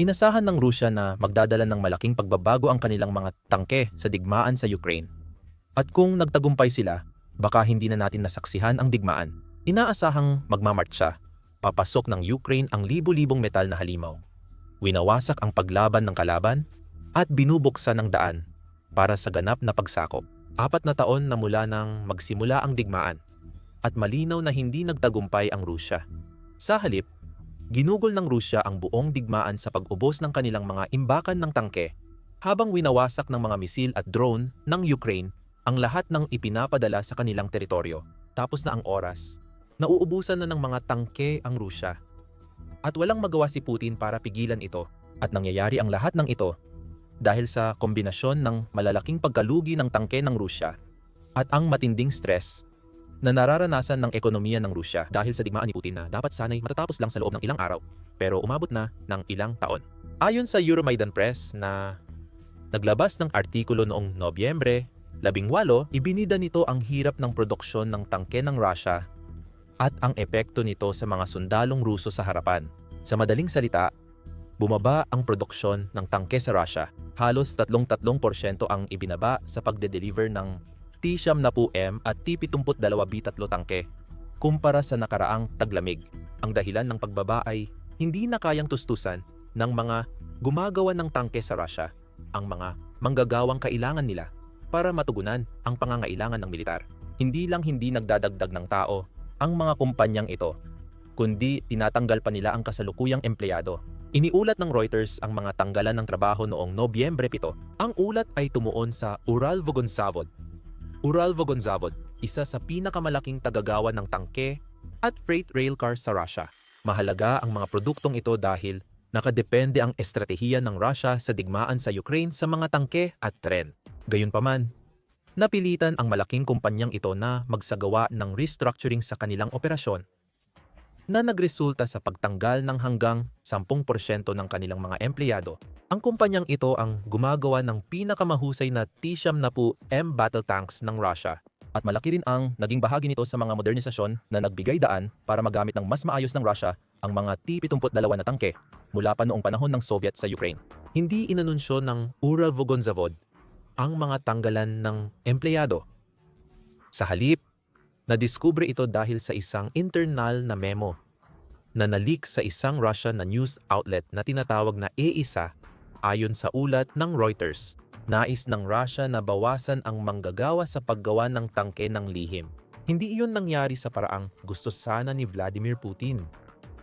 Inasahan ng Rusya na magdadala ng malaking pagbabago ang kanilang mga tangke sa digmaan sa Ukraine. At kung nagtagumpay sila, baka hindi na natin nasaksihan ang digmaan. Inaasahang magmamartsya. Papasok ng Ukraine ang libu-libong metal na halimaw. Winawasak ang paglaban ng kalaban at binubuksan ng daan para sa ganap na pagsakop. Apat na taon na mula nang magsimula ang digmaan at malinaw na hindi nagtagumpay ang Rusya. Sa halip, ginugol ng Rusya ang buong digmaan sa pag-ubos ng kanilang mga imbakan ng tangke habang winawasak ng mga misil at drone ng Ukraine ang lahat ng ipinapadala sa kanilang teritoryo. Tapos na ang oras. Nauubusan na ng mga tangke ang Rusya. At walang magawa si Putin para pigilan ito. At nangyayari ang lahat ng ito dahil sa kombinasyon ng malalaking pagkalugi ng tangke ng Rusya at ang matinding stress na nararanasan ng ekonomiya ng Rusya dahil sa digmaan ni Putin na dapat sanay matatapos lang sa loob ng ilang araw pero umabot na ng ilang taon. Ayon sa Euromaidan Press na naglabas ng artikulo noong Nobyembre 18, ibinida nito ang hirap ng produksyon ng tangke ng Russia at ang epekto nito sa mga sundalong Ruso sa harapan. Sa madaling salita, bumaba ang produksyon ng tangke sa Russia. Halos 33% ang ibinaba sa pagde-deliver ng T-70M at T-72B3 tangke kumpara sa nakaraang taglamig. Ang dahilan ng pagbaba ay hindi na kayang tustusan ng mga gumagawa ng tangke sa Russia ang mga manggagawang kailangan nila para matugunan ang pangangailangan ng militar. Hindi lang hindi nagdadagdag ng tao ang mga kumpanyang ito, kundi tinatanggal pa nila ang kasalukuyang empleyado. Iniulat ng Reuters ang mga tanggalan ng trabaho noong Nobyembre 7. Ang ulat ay tumuon sa Uralvogonzavod. Uralvogonzavod, isa sa pinakamalaking tagagawa ng tangke at freight railcar sa Russia. Mahalaga ang mga produktong ito dahil nakadepende ang estratehiya ng Russia sa digmaan sa Ukraine sa mga tangke at tren. Gayunpaman, napilitan ang malaking kumpanyang ito na magsagawa ng restructuring sa kanilang operasyon na nagresulta sa pagtanggal ng hanggang 10% ng kanilang mga empleyado. Ang kumpanyang ito ang gumagawa ng pinakamahusay na T-70M battle tanks ng Russia at malaki rin ang naging bahagi nito sa mga modernisasyon na nagbigay daan para magamit ng mas maayos ng Russia ang mga T-72 na tangke mula pa noong panahon ng Soviet sa Ukraine. Hindi inanunsyo ng Uralvogonzavod ang mga tanggalan ng empleyado. Sa halip, nadiskubre ito dahil sa isang internal na memo na nalik sa isang Russian na news outlet na tinatawag na E1 ayon sa ulat ng Reuters. Nais ng Russia na bawasan ang manggagawa sa paggawa ng tangke ng lihim. Hindi iyon nangyari sa paraang gusto sana ni Vladimir Putin.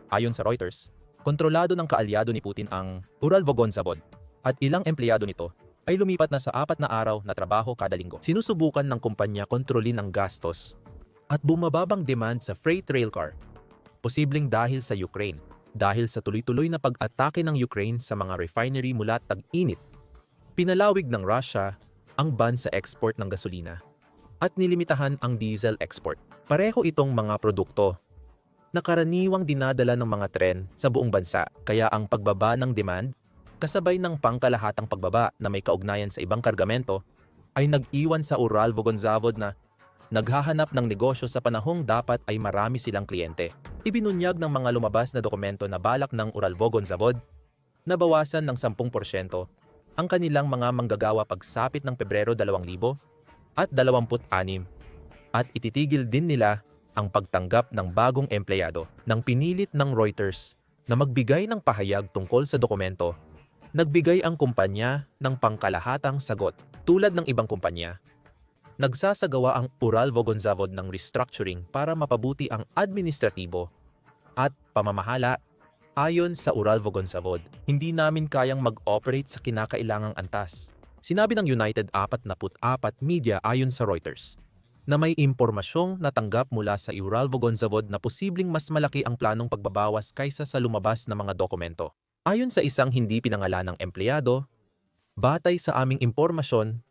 Ayon sa Reuters, kontrolado ng kaalyado ni Putin ang Uralvogonzavod at ilang empleyado nito ay lumipat na sa apat na araw na trabaho kada linggo. Sinusubukan ng kumpanya kontrolin ang gastos at bumababang demand sa freight railcar, posibleng dahil sa Ukraine dahil sa tuloy-tuloy na pag-atake ng Ukraine sa mga refinery mula tag-init. Pinalawig ng Russia ang ban sa export ng gasolina at nilimitahan ang diesel export. Pareho itong mga produkto na karaniwang dinadala ng mga tren sa buong bansa kaya ang pagbaba ng demand kasabay ng pangkalahatang pagbaba na may kaugnayan sa ibang kargamento ay nag-iwan sa Uralvogonzavod na naghahanap ng negosyo sa panahong dapat ay marami silang kliyente. Ibinunyag ng mga lumabas na dokumento na balak ng Uralvogonzavod na bawasan ng 10% ang kanilang mga manggagawa pagsapit ng Pebrero 2000 at 26 at ititigil din nila ang pagtanggap ng bagong empleyado nang pinilit ng Reuters na magbigay ng pahayag tungkol sa dokumento. Nagbigay ang kumpanya ng pangkalahatang sagot tulad ng ibang kumpanya nagsasagawa ang Uralvogonzavod ng restructuring para mapabuti ang administratibo at pamamahala ayon sa Uralvogonzavod. Hindi namin kayang mag-operate sa kinakailangang antas. Sinabi ng United 44 Media ayon sa Reuters na may impormasyong natanggap mula sa Uralvogonzavod na posibleng mas malaki ang planong pagbabawas kaysa sa lumabas na mga dokumento. Ayon sa isang hindi pinangalanang empleyado, batay sa aming impormasyon,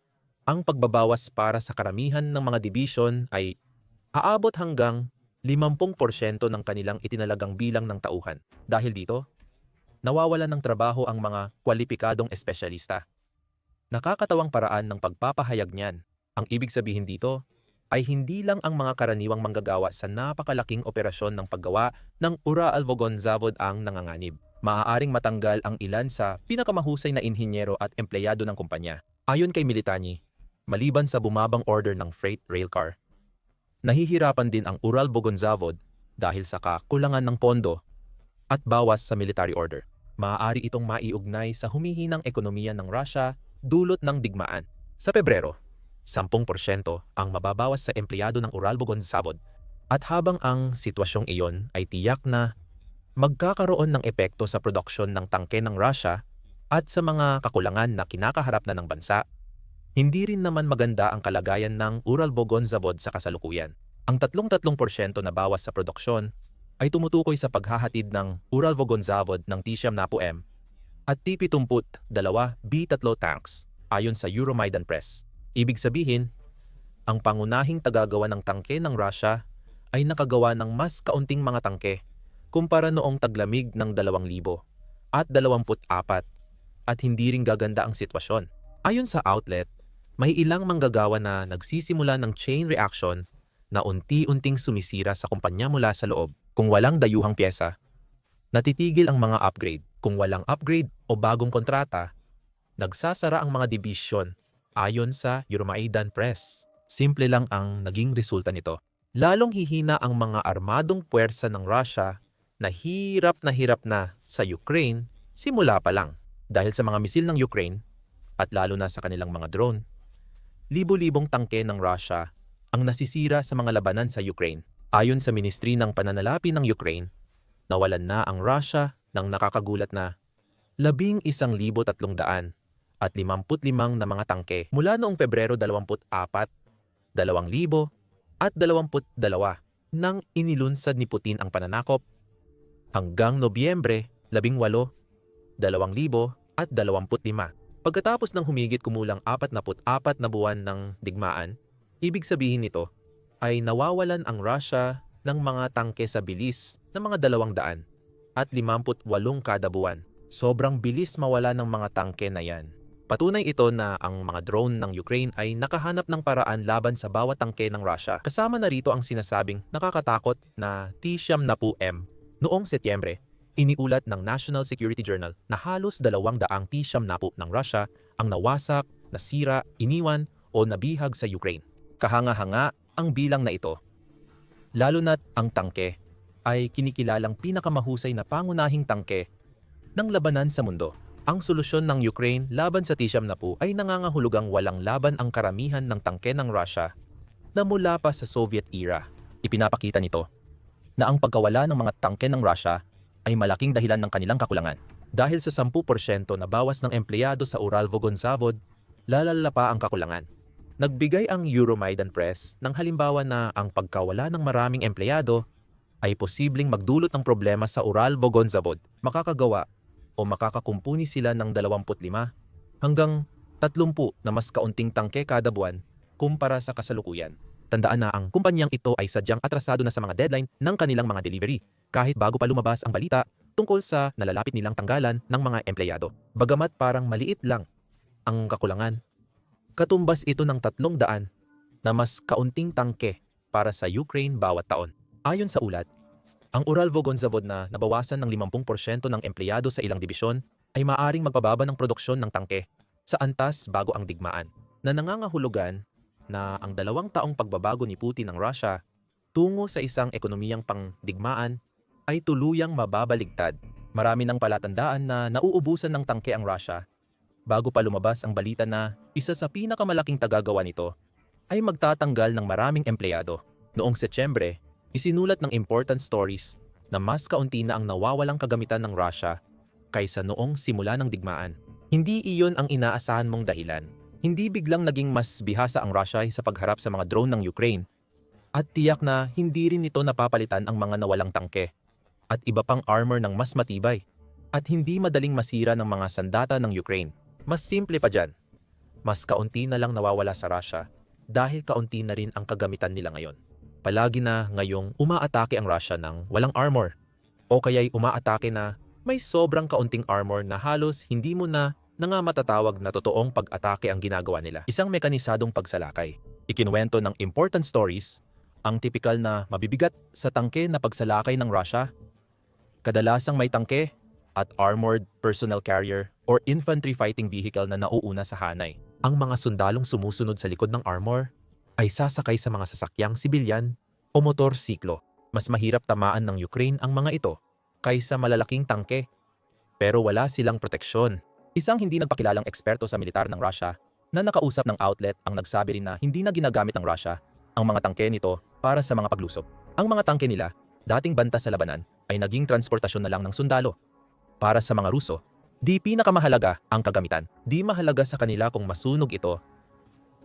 ang pagbabawas para sa karamihan ng mga division ay aabot hanggang 50% ng kanilang itinalagang bilang ng tauhan. Dahil dito, nawawalan ng trabaho ang mga kwalipikadong espesyalista. Nakakatawang paraan ng pagpapahayag niyan. Ang ibig sabihin dito, ay hindi lang ang mga karaniwang manggagawa sa napakalaking operasyon ng paggawa ng Ura-Alvogon-Zavod ang nanganganib. Maaaring matanggal ang ilan sa pinakamahusay na inhinyero at empleyado ng kumpanya. Ayon kay Militani, maliban sa bumabang order ng freight railcar, nahihirapan din ang Ural-Bogonzavod dahil sa kakulangan ng pondo at bawas sa military order. Maaari itong maiugnay sa humihinang ekonomiya ng Russia dulot ng digmaan. Sa Pebrero, 10% ang mababawas sa empleyado ng Uralbogonzavod at habang ang sitwasyong iyon ay tiyak na magkakaroon ng epekto sa produksyon ng tangke ng Russia at sa mga kakulangan na kinakaharap na ng bansa, hindi rin naman maganda ang kalagayan ng Uralbogonzavod sa kasalukuyan. Ang 33% na bawas sa produksyon ay tumutukoy sa paghahatid ng Uralvogonzavod ng T-Siyam Napo M at T-72 B-3 tanks ayon sa Euromaidan Press. Ibig sabihin, ang pangunahing tagagawa ng tangke ng Russia ay nakagawa ng mas kaunting mga tangke kumpara noong taglamig ng 2,000 at 24 at hindi rin gaganda ang sitwasyon. Ayon sa outlet, may ilang manggagawa na nagsisimula ng chain reaction na unti-unting sumisira sa kumpanya mula sa loob. Kung walang dayuhang pyesa, natitigil ang mga upgrade. Kung walang upgrade o bagong kontrata, nagsasara ang mga division ayon sa Euromaidan Press. Simple lang ang naging resulta nito. Lalong hihina ang mga armadong puwersa ng Russia na hirap na hirap na sa Ukraine simula pa lang. Dahil sa mga misil ng Ukraine at lalo na sa kanilang mga drone, libo-libong tangke ng Russia ang nasisira sa mga labanan sa Ukraine. Ayon sa Ministry ng Pananalapi ng Ukraine, nawalan na ang Russia ng nakakagulat na 11,300 at 55 na mga tangke mula noong Pebrero 24, 2,000 at 22 nang inilunsad ni Putin ang pananakop hanggang Nobyembre 18, 2,000 at 25. Pagkatapos ng humigit kumulang 44 na buwan ng digmaan, ibig sabihin nito ay nawawalan ang Russia ng mga tangke sa bilis ng mga 200 at 58 kada buwan. Sobrang bilis mawala ng mga tangke na yan. Patunay ito na ang mga drone ng Ukraine ay nakahanap ng paraan laban sa bawat tangke ng Russia. Kasama na rito ang sinasabing nakakatakot na T-Siyam na po M. Noong Setyembre, iniulat ng National Security Journal na halos dalawang daang T-Siyam na po ng Russia ang nawasak, nasira, iniwan o nabihag sa Ukraine. Kahanga-hanga ang bilang na ito. Lalo na't ang tangke ay kinikilalang pinakamahusay na pangunahing tangke ng labanan sa mundo. Ang solusyon ng Ukraine laban sa Tisham Napu ay nangangahulugang walang laban ang karamihan ng tangke ng Russia na mula pa sa Soviet era. Ipinapakita nito na ang pagkawala ng mga tangke ng Russia ay malaking dahilan ng kanilang kakulangan. Dahil sa 10% na bawas ng empleyado sa Uralvogonzavod, lalala pa ang kakulangan. Nagbigay ang Euromaidan Press ng halimbawa na ang pagkawala ng maraming empleyado ay posibleng magdulot ng problema sa Ural Bogonzavod. Makakagawa o makakakumpuni sila ng 25 hanggang 30 na mas kaunting tangke kada buwan kumpara sa kasalukuyan. Tandaan na ang kumpanyang ito ay sadyang atrasado na sa mga deadline ng kanilang mga delivery kahit bago pa lumabas ang balita tungkol sa nalalapit nilang tanggalan ng mga empleyado. Bagamat parang maliit lang ang kakulangan Katumbas ito ng tatlong daan na mas kaunting tangke para sa Ukraine bawat taon. Ayon sa ulat, ang Uralvogonzavod na nabawasan ng 50% ng empleyado sa ilang dibisyon ay maaring magpababa ng produksyon ng tangke sa antas bago ang digmaan na nangangahulugan na ang dalawang taong pagbabago ni Putin ng Russia tungo sa isang ekonomiyang pangdigmaan ay tuluyang mababaligtad. Marami ng palatandaan na nauubusan ng tangke ang Russia bago pa lumabas ang balita na isa sa pinakamalaking tagagawa nito ay magtatanggal ng maraming empleyado. Noong Setyembre, isinulat ng Important Stories na mas kaunti na ang nawawalang kagamitan ng Russia kaysa noong simula ng digmaan. Hindi iyon ang inaasahan mong dahilan. Hindi biglang naging mas bihasa ang Russia sa pagharap sa mga drone ng Ukraine at tiyak na hindi rin nito napapalitan ang mga nawalang tangke at iba pang armor ng mas matibay at hindi madaling masira ng mga sandata ng Ukraine. Mas simple pa dyan. Mas kaunti na lang nawawala sa Russia dahil kaunti na rin ang kagamitan nila ngayon. Palagi na ngayong umaatake ang Russia ng walang armor o kaya'y umaatake na may sobrang kaunting armor na halos hindi mo na na nga matatawag na totoong pag-atake ang ginagawa nila. Isang mekanisadong pagsalakay. Ikinuwento ng important stories ang tipikal na mabibigat sa tangke na pagsalakay ng Russia, kadalasang may tangke at armored personnel carrier or infantry fighting vehicle na nauuna sa hanay. Ang mga sundalong sumusunod sa likod ng armor ay sasakay sa mga sasakyang sibilyan o motor siklo. Mas mahirap tamaan ng Ukraine ang mga ito kaysa malalaking tangke. Pero wala silang proteksyon. Isang hindi nagpakilalang eksperto sa militar ng Russia na nakausap ng outlet ang nagsabi rin na hindi na ginagamit ng Russia ang mga tangke nito para sa mga paglusob. Ang mga tangke nila, dating banta sa labanan, ay naging transportasyon na lang ng sundalo. Para sa mga Ruso, di pinakamahalaga ang kagamitan. Di mahalaga sa kanila kung masunog ito.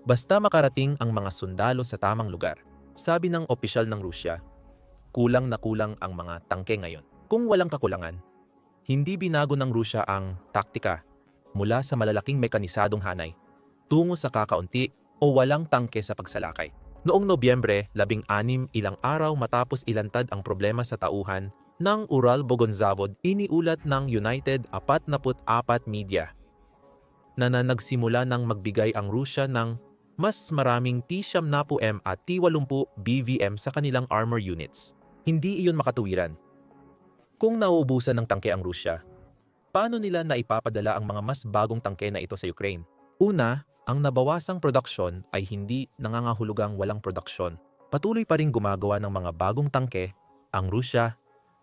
Basta makarating ang mga sundalo sa tamang lugar. Sabi ng opisyal ng Rusya, kulang na kulang ang mga tangke ngayon. Kung walang kakulangan, hindi binago ng Rusya ang taktika mula sa malalaking mekanisadong hanay tungo sa kakaunti o walang tangke sa pagsalakay. Noong Nobyembre, labing anim ilang araw matapos ilantad ang problema sa tauhan ng Ural Bogonzavod, iniulat ng United 44 Media na na nagsimula ng magbigay ang Rusya ng mas maraming T-70M at T-80 BVM sa kanilang armor units. Hindi iyon makatuwiran. Kung nauubusan ng tangke ang Rusya, paano nila naipapadala ang mga mas bagong tangke na ito sa Ukraine? Una, ang nabawasang produksyon ay hindi nangangahulugang walang produksyon. Patuloy pa rin gumagawa ng mga bagong tangke ang Rusya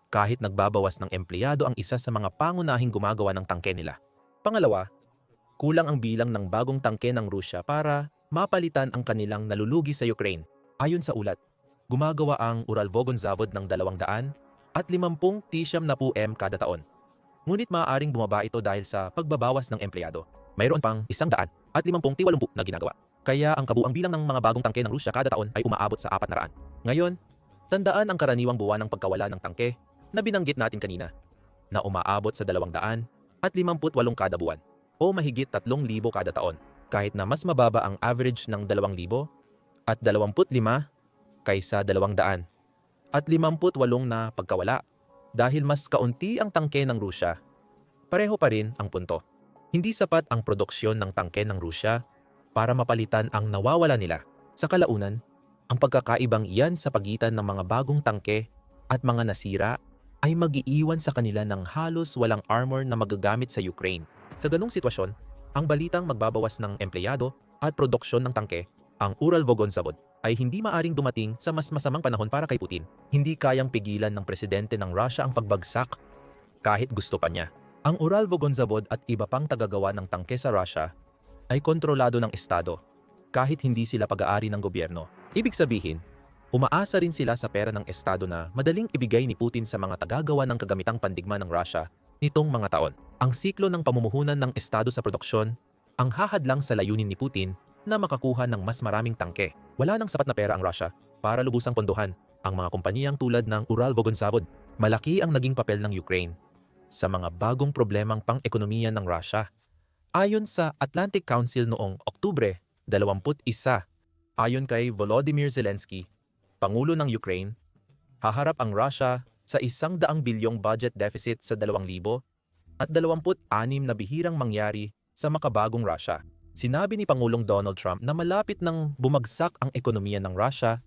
kahit nagbabawas ng empleyado ang isa sa mga pangunahing gumagawa ng tangke nila. Pangalawa, kulang ang bilang ng bagong tangke ng Rusya para mapalitan ang kanilang nalulugi sa Ukraine. Ayon sa ulat, gumagawa ang Uralvogonzavod ng 200 at 50 T-70 na M kada taon. Ngunit maaaring bumaba ito dahil sa pagbabawas ng empleyado. Mayroon pang isang daan at 50 T-80 na ginagawa. Kaya ang kabuang bilang ng mga bagong tangke ng Rusya kada taon ay umaabot sa 400. Ngayon, tandaan ang karaniwang buwan ng pagkawala ng tangke na binanggit natin kanina na umaabot sa 200 at 58 kada buwan o mahigit 3,000 kada taon kahit na mas mababa ang average ng 2,000 at 25 kaysa 200 at 58 na pagkawala dahil mas kaunti ang tangke ng Rusya. Pareho pa rin ang punto. Hindi sapat ang produksyon ng tangke ng Rusya para mapalitan ang nawawala nila. Sa kalaunan, ang pagkakaibang iyan sa pagitan ng mga bagong tangke at mga nasira ay mag-iiwan sa kanila ng halos walang armor na magagamit sa Ukraine. Sa ganong sitwasyon, ang balitang magbabawas ng empleyado at produksyon ng tangke, ang Ural Vogonzavod, ay hindi maaring dumating sa mas masamang panahon para kay Putin. Hindi kayang pigilan ng presidente ng Russia ang pagbagsak kahit gusto pa niya. Ang Ural Vogonzavod at iba pang tagagawa ng tangke sa Russia ay kontrolado ng Estado kahit hindi sila pag-aari ng gobyerno. Ibig sabihin, umaasa rin sila sa pera ng Estado na madaling ibigay ni Putin sa mga tagagawa ng kagamitang pandigma ng Russia nitong mga taon. Ang siklo ng pamumuhunan ng Estado sa produksyon ang hahadlang sa layunin ni Putin na makakuha ng mas maraming tangke. Wala nang sapat na pera ang Russia para lubusang pondohan ang mga kumpaniyang tulad ng Ural Vogonzavod. Malaki ang naging papel ng Ukraine sa mga bagong problemang pang-ekonomiya ng Russia. Ayon sa Atlantic Council noong Oktubre 21, ayon kay Volodymyr Zelensky, Pangulo ng Ukraine, haharap ang Russia sa isang daang bilyong budget deficit sa 2,000 at 26 na bihirang mangyari sa makabagong Russia. Sinabi ni Pangulong Donald Trump na malapit nang bumagsak ang ekonomiya ng Russia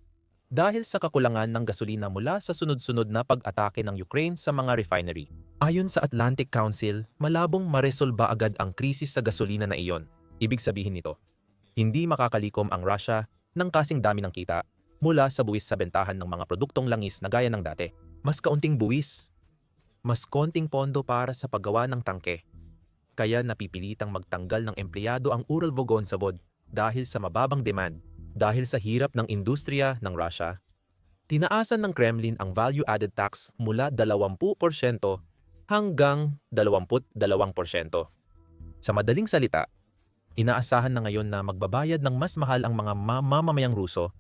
dahil sa kakulangan ng gasolina mula sa sunod-sunod na pag-atake ng Ukraine sa mga refinery. Ayon sa Atlantic Council, malabong maresolba agad ang krisis sa gasolina na iyon. Ibig sabihin nito, hindi makakalikom ang Russia ng kasing dami ng kita mula sa buwis sa bentahan ng mga produktong langis na gaya ng dati. Mas kaunting buwis, mas konting pondo para sa paggawa ng tangke. Kaya napipilitang magtanggal ng empleyado ang Ural Vogonzavod dahil sa mababang demand dahil sa hirap ng industriya ng Russia, tinaasan ng Kremlin ang value-added tax mula 20% hanggang 22%. Sa madaling salita, inaasahan na ngayon na magbabayad ng mas mahal ang mga mamamayang Ruso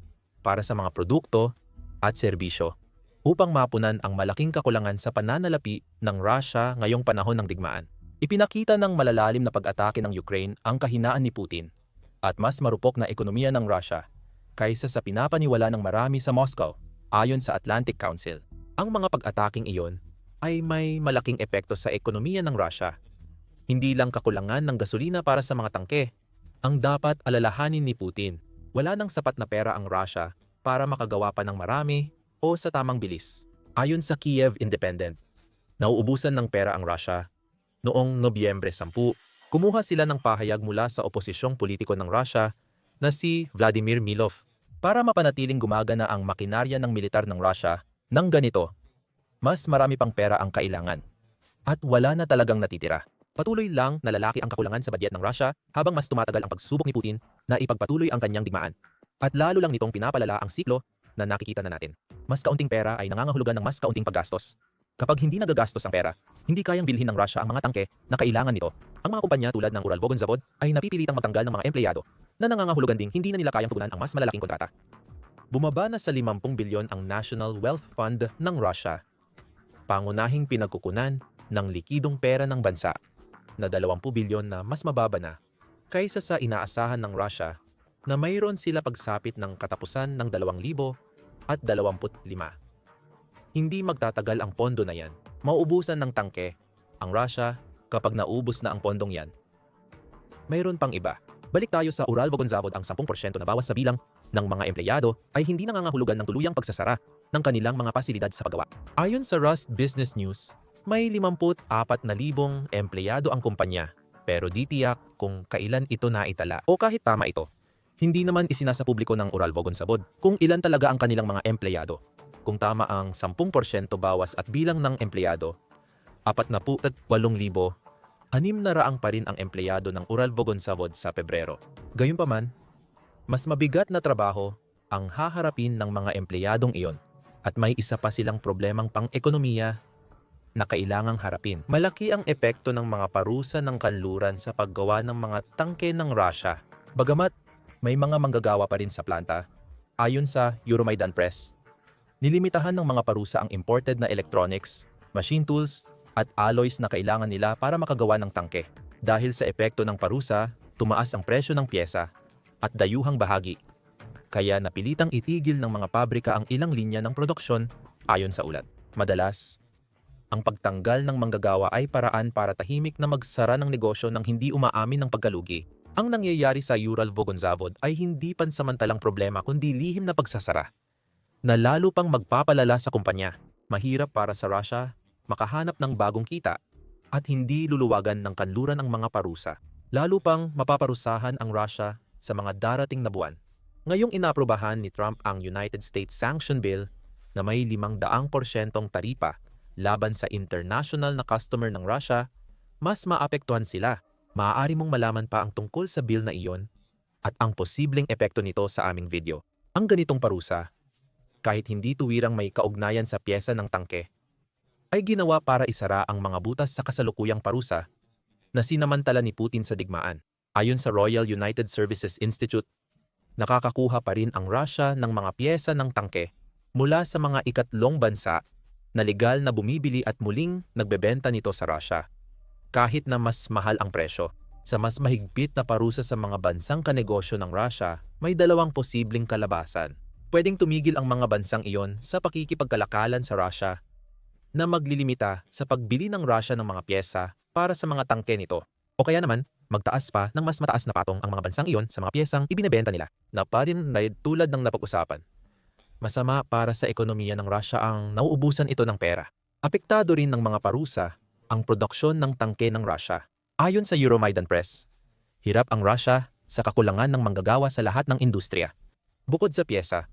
para sa mga produkto at serbisyo upang mapunan ang malaking kakulangan sa pananalapi ng Russia ngayong panahon ng digmaan. Ipinakita ng malalalim na pag-atake ng Ukraine ang kahinaan ni Putin at mas marupok na ekonomiya ng Russia kaysa sa pinapaniwala ng marami sa Moscow ayon sa Atlantic Council. Ang mga pag-ataking iyon ay may malaking epekto sa ekonomiya ng Russia. Hindi lang kakulangan ng gasolina para sa mga tangke ang dapat alalahanin ni Putin. Wala nang sapat na pera ang Russia para makagawa pa ng marami o sa tamang bilis. Ayon sa Kiev Independent, nauubusan ng pera ang Russia. Noong Nobyembre 10, kumuha sila ng pahayag mula sa oposisyong politiko ng Russia na si Vladimir Milov para mapanatiling gumagana ang makinarya ng militar ng Russia ng ganito. Mas marami pang pera ang kailangan. At wala na talagang natitira. Patuloy lang na lalaki ang kakulangan sa budget ng Russia habang mas tumatagal ang pagsubok ni Putin na ipagpatuloy ang kanyang digmaan. At lalo lang nitong pinapalala ang siklo na nakikita na natin. Mas kaunting pera ay nangangahulugan ng mas kaunting paggastos. Kapag hindi nagagastos ang pera, hindi kayang bilhin ng Russia ang mga tangke na kailangan nito. Ang mga kumpanya tulad ng Uralvogonzavod ay napipilitang magtanggal ng mga empleyado na nangangahulugan ding hindi na nila kayang tugunan ang mas malalaking kontrata. Bumaba na sa 50 bilyon ang National Wealth Fund ng Russia. Pangunahing pinagkukunan ng likidong pera ng bansa na 20 bilyon na mas mababa na kaysa sa inaasahan ng Russia na mayroon sila pagsapit ng katapusan ng 2,000 at 25. Hindi magtatagal ang pondo na yan. Mauubusan ng tangke ang Russia kapag naubos na ang pondong yan. Mayroon pang iba. Balik tayo sa Uralvogonzavod ang 10% na bawas sa bilang ng mga empleyado ay hindi nangangahulugan ng tuluyang pagsasara ng kanilang mga pasilidad sa paggawa. Ayon sa Rust Business News, may 54,000 empleyado ang kumpanya pero di tiyak kung kailan ito naitala o kahit tama ito. Hindi naman isinasa publiko ng Uralvogonzavod kung ilan talaga ang kanilang mga empleyado. Kung tama ang 10% bawas at bilang ng empleyado, 48,000 anim na raang pa rin ang empleyado ng Uralvogonzavod sa Pebrero. Gayunpaman, mas mabigat na trabaho ang haharapin ng mga empleyadong iyon at may isa pa silang problemang pang-ekonomiya na kailangang harapin. Malaki ang epekto ng mga parusa ng kanluran sa paggawa ng mga tangke ng Russia. Bagamat may mga manggagawa pa rin sa planta, ayon sa Euromaidan Press, nilimitahan ng mga parusa ang imported na electronics, machine tools, at alloys na kailangan nila para makagawa ng tangke. Dahil sa epekto ng parusa, tumaas ang presyo ng pyesa at dayuhang bahagi. Kaya napilitang itigil ng mga pabrika ang ilang linya ng produksyon ayon sa ulat. Madalas, ang pagtanggal ng manggagawa ay paraan para tahimik na magsara ng negosyo nang hindi umaamin ng pagkalugi. Ang nangyayari sa Ural Vogonzavod ay hindi pansamantalang problema kundi lihim na pagsasara na lalo pang magpapalala sa kumpanya. Mahirap para sa Russia makahanap ng bagong kita at hindi luluwagan ng kanluran ang mga parusa. Lalo pang mapaparusahan ang Russia sa mga darating na buwan. Ngayong inaprobahan ni Trump ang United States Sanction Bill na may 500% taripa laban sa international na customer ng Russia, mas maapektuhan sila. Maaari mong malaman pa ang tungkol sa bill na iyon at ang posibleng epekto nito sa aming video. Ang ganitong parusa, kahit hindi tuwirang may kaugnayan sa pyesa ng tangke, ay ginawa para isara ang mga butas sa kasalukuyang parusa na sinamantala ni Putin sa digmaan. Ayon sa Royal United Services Institute, nakakakuha pa rin ang Russia ng mga pyesa ng tangke mula sa mga ikatlong bansa na legal na bumibili at muling nagbebenta nito sa Russia. Kahit na mas mahal ang presyo, sa mas mahigpit na parusa sa mga bansang kanegosyo ng Russia, may dalawang posibleng kalabasan. Pwedeng tumigil ang mga bansang iyon sa pakikipagkalakalan sa Russia na maglilimita sa pagbili ng Russia ng mga pyesa para sa mga tangke nito. O kaya naman, magtaas pa ng mas mataas na patong ang mga bansang iyon sa mga pyesang ibinebenta nila na pa rin tulad ng napag-usapan. Masama para sa ekonomiya ng Russia ang nauubusan ito ng pera. Apektado rin ng mga parusa ang produksyon ng tangke ng Russia. Ayon sa Euromaidan Press, hirap ang Russia sa kakulangan ng manggagawa sa lahat ng industriya. Bukod sa pyesa,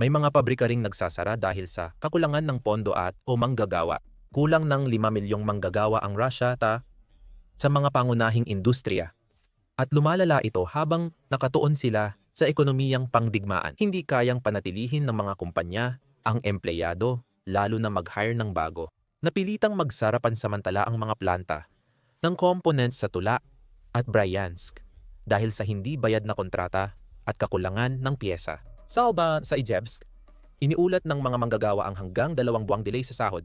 may mga pabrika ring nagsasara dahil sa kakulangan ng pondo at o manggagawa. Kulang ng 5 milyong manggagawa ang Russia ta sa mga pangunahing industriya. At lumalala ito habang nakatuon sila sa ekonomiyang pangdigmaan. Hindi kayang panatilihin ng mga kumpanya ang empleyado, lalo na mag-hire ng bago. Napilitang magsara pansamantala ang mga planta ng components sa Tula at Bryansk dahil sa hindi bayad na kontrata at kakulangan ng pyesa. Sa Alba, sa Ijevsk, iniulat ng mga manggagawa ang hanggang dalawang buwang delay sa sahod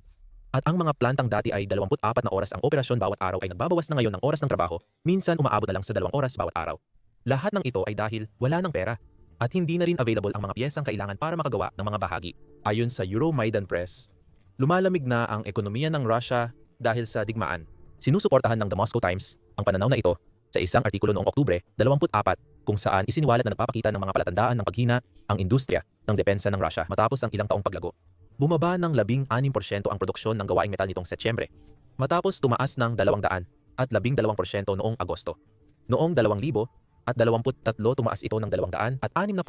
at ang mga plantang dati ay 24 na oras ang operasyon bawat araw ay nagbabawas na ngayon ng oras ng trabaho, minsan umaabot na lang sa dalawang oras bawat araw. Lahat ng ito ay dahil wala ng pera at hindi na rin available ang mga piyesang kailangan para makagawa ng mga bahagi. Ayon sa Euromaidan Press, lumalamig na ang ekonomiya ng Russia dahil sa digmaan. Sinusuportahan ng The Moscow Times ang pananaw na ito sa isang artikulo noong Oktubre 24 kung saan isiniwalat na nagpapakita ng mga palatandaan ng paghina ang industriya ng depensa ng Russia matapos ang ilang taong paglago. Bumaba ng 16% ang produksyon ng gawaing metal nitong Setyembre, matapos tumaas ng 200 at 12% noong Agosto. Noong 2000 at 23 tumaas ito ng 200 at 60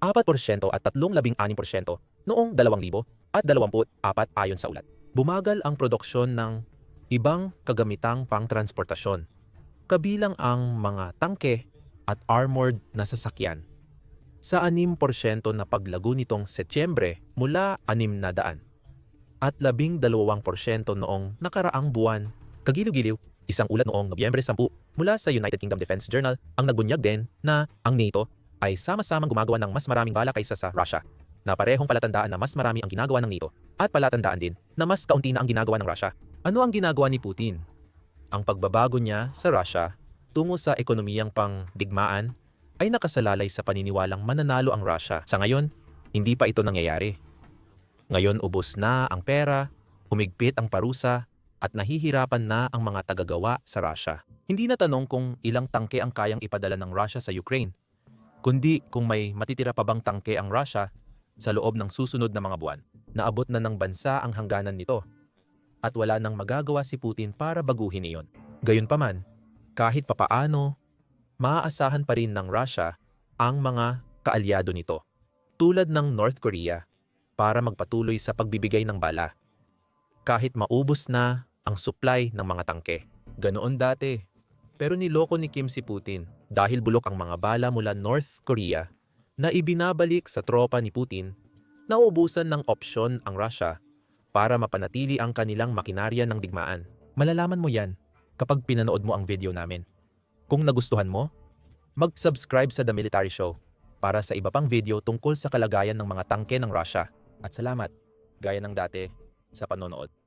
4% at 316% noong 2000 at 24 ayon sa ulat. Bumagal ang produksyon ng ibang kagamitang pangtransportasyon, kabilang ang mga tangke at armored na sasakyan. Sa 6% na paglago nitong Setyembre mula 600 at 12% noong nakaraang buwan. Kagiliw-giliw, isang ulat noong Nobyembre 10 mula sa United Kingdom Defense Journal ang nagbunyag din na ang NATO ay sama-samang gumagawa ng mas maraming bala kaysa sa Russia na parehong palatandaan na mas marami ang ginagawa ng NATO at palatandaan din na mas kaunti na ang ginagawa ng Russia. Ano ang ginagawa ni Putin? Ang pagbabago niya sa Russia tungo sa ekonomiyang pangdigmaan ay nakasalalay sa paniniwalang mananalo ang Russia. Sa ngayon, hindi pa ito nangyayari. Ngayon ubos na ang pera, humigpit ang parusa, at nahihirapan na ang mga tagagawa sa Russia. Hindi na tanong kung ilang tangke ang kayang ipadala ng Russia sa Ukraine, kundi kung may matitira pa bang tangke ang Russia sa loob ng susunod na mga buwan. Naabot na ng bansa ang hangganan nito at wala nang magagawa si Putin para baguhin iyon. Gayunpaman, kahit papaano, maaasahan pa rin ng Russia ang mga kaalyado nito, tulad ng North Korea, para magpatuloy sa pagbibigay ng bala. Kahit maubos na ang supply ng mga tangke. Ganoon dati. Pero niloko ni Kim si Putin dahil bulok ang mga bala mula North Korea na ibinabalik sa tropa ni Putin, nauubusan ng opsyon ang Russia para mapanatili ang kanilang makinarya ng digmaan. Malalaman mo yan kapag pinanood mo ang video namin. Kung nagustuhan mo, mag-subscribe sa The Military Show para sa iba pang video tungkol sa kalagayan ng mga tangke ng Russia. At salamat, gaya ng dati, sa panonood.